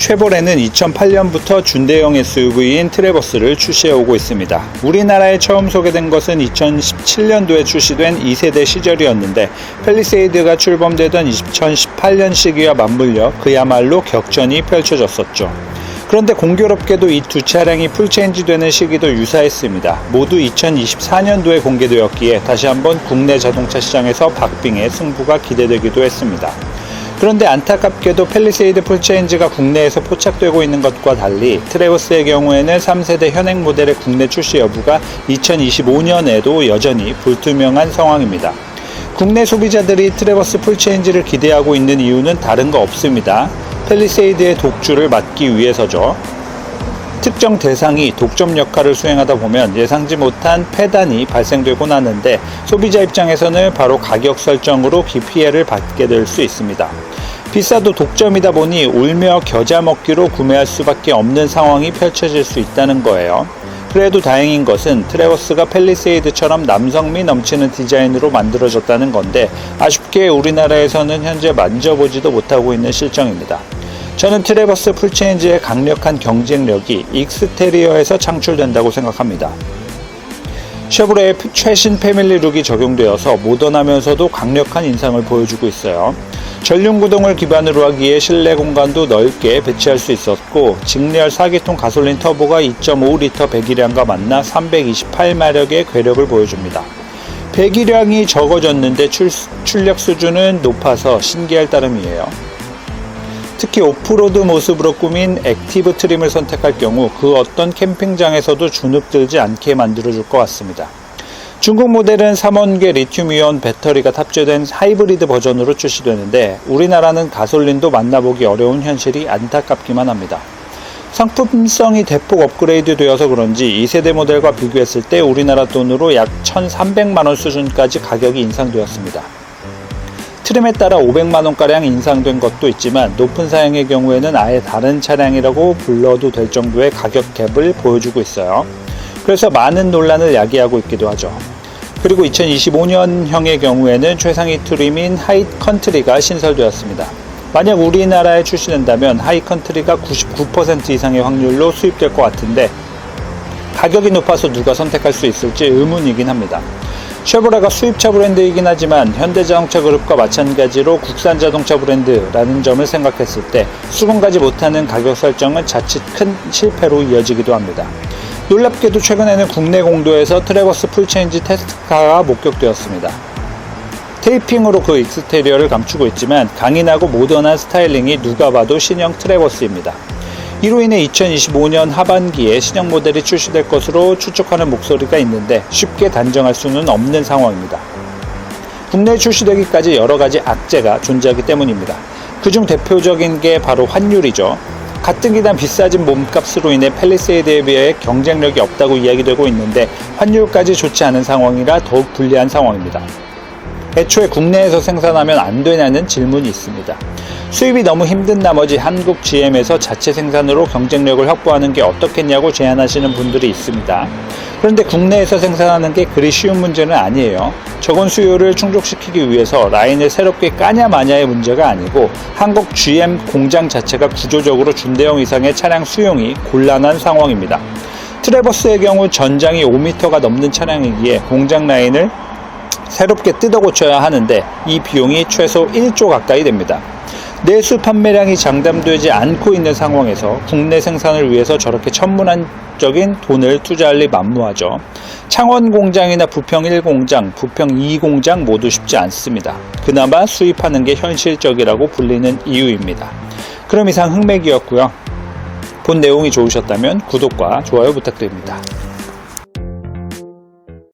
쉐보레는 2008년부터 준대형 SUV인 트레버스를 출시해오고 있습니다. 우리나라에 처음 소개된 것은 2017년도에 출시된 2세대 시절이었는데 펠리세이드가 출범되던 2018년 시기와 맞물려 그야말로 격전이 펼쳐졌었죠. 그런데 공교롭게도 이 두 차량이 풀체인지 되는 시기도 유사했습니다. 모두 2024년도에 공개되었기에 다시 한번 국내 자동차 시장에서 박빙의 승부가 기대되기도 했습니다. 그런데 안타깝게도 펠리세이드 풀체인지가 국내에서 포착되고 있는 것과 달리 트레버스의 경우에는 3세대 현행 모델의 국내 출시 여부가 2025년에도 여전히 불투명한 상황입니다. 국내 소비자들이 트레버스 풀체인지를 기대하고 있는 이유는 다른 거 없습니다. 펠리세이드의 독주를 막기 위해서죠. 특정 대상이 독점 역할을 수행하다 보면 예상지 못한 폐단이 발생되곤 하는데 소비자 입장에서는 바로 가격 설정으로 기피해를 받게 될 수 있습니다. 비싸도 독점이다 보니 울며 겨자 먹기로 구매할 수밖에 없는 상황이 펼쳐질 수 있다는 거예요. 그래도 다행인 것은 트레버스가 펠리세이드처럼 남성미 넘치는 디자인으로 만들어졌다는 건데 아쉽게 우리나라에서는 현재 만져보지도 못하고 있는 실정입니다. 저는 트레버스 풀체인지의 강력한 경쟁력이 익스테리어에서 창출된다고 생각합니다. 쉐보레의 최신 패밀리 룩이 적용되어서 모던하면서도 강력한 인상을 보여주고 있어요. 전륜 구동을 기반으로 하기에 실내 공간도 넓게 배치할 수 있었고 직렬 4기통 가솔린 터보가 2.5리터 배기량과 만나 328마력의 괴력을 보여줍니다. 배기량이 적어졌는데 출, 출력 수준은 높아서 신기할 따름이에요. 특히 오프로드 모습으로 꾸민 액티브 트림을 선택할 경우 그 어떤 캠핑장에서도 주눅들지 않게 만들어줄 것 같습니다. 중국 모델은 3원계 리튬이온 배터리가 탑재된 하이브리드 버전으로 출시되는데 우리나라는 가솔린도 만나보기 어려운 현실이 안타깝기만 합니다. 상품성이 대폭 업그레이드 되어서 그런지 2세대 모델과 비교했을 때 우리나라 돈으로 약 1,300만원 수준까지 가격이 인상되었습니다. 트림에 따라 500만원가량 인상된 것도 있지만 높은 사양의 경우에는 아예 다른 차량이라고 불러도 될 정도의 가격 갭을 보여주고 있어요. 그래서 많은 논란을 야기하고 있기도 하죠. 그리고 2025년형의 경우에는 최상위 트림인 하이 컨트리가 신설되었습니다. 만약 우리나라에 출시된다면 하이 컨트리가 99% 이상의 확률로 수입될 것 같은데 가격이 높아서 누가 선택할 수 있을지 의문이긴 합니다. 쉐보레가 수입차 브랜드이긴 하지만 현대자동차 그룹과 마찬가지로 국산 자동차 브랜드라는 점을 생각했을 때 수긍가지 못하는 가격 설정은 자칫 큰 실패로 이어지기도 합니다. 놀랍게도 최근에는 국내 공도에서 트레버스 풀체인지 테스트카가 목격되었습니다. 테이핑으로 그 익스테리어를 감추고 있지만 강인하고 모던한 스타일링이 누가 봐도 신형 트레버스입니다. 이로 인해 2025년 하반기에 신형 모델이 출시될 것으로 추측하는 목소리가 있는데 쉽게 단정할 수는 없는 상황입니다. 국내에 출시되기까지 여러 가지 악재가 존재하기 때문입니다. 그중 대표적인 게 바로 환율이죠. 같은 기단 비싸진 몸값으로 인해 펠리세이드에 비해 경쟁력이 없다고 이야기되고 있는데 환율까지 좋지 않은 상황이라 더욱 불리한 상황입니다. 애초에 국내에서 생산하면 안 되냐는 질문이 있습니다. 수입이 너무 힘든 나머지 한국 GM에서 자체 생산으로 경쟁력을 확보하는 게 어떻겠냐고 제안하시는 분들이 있습니다. 그런데 국내에서 생산하는 게 그리 쉬운 문제는 아니에요. 적은 수요를 충족시키기 위해서 라인을 새롭게 까냐 마냐의 문제가 아니고 한국 GM 공장 자체가 구조적으로 준대형 이상의 차량 수용이 곤란한 상황입니다. 트레버스의 경우 전장이 5m가 넘는 차량이기에 공장 라인을 새롭게 뜯어 고쳐야 하는데 이 비용이 최소 1조 가까이 됩니다. 내수 판매량이 장담되지 않고 있는 상황에서 국내 생산을 위해서 저렇게 천문학적인 돈을 투자할 리 만무하죠. 창원 공장이나 부평 1공장, 부평 2공장 모두 쉽지 않습니다. 그나마 수입하는 게 현실적이라고 불리는 이유입니다. 그럼 이상 흑맥이었고요. 본 내용이 좋으셨다면 구독과 좋아요 부탁드립니다.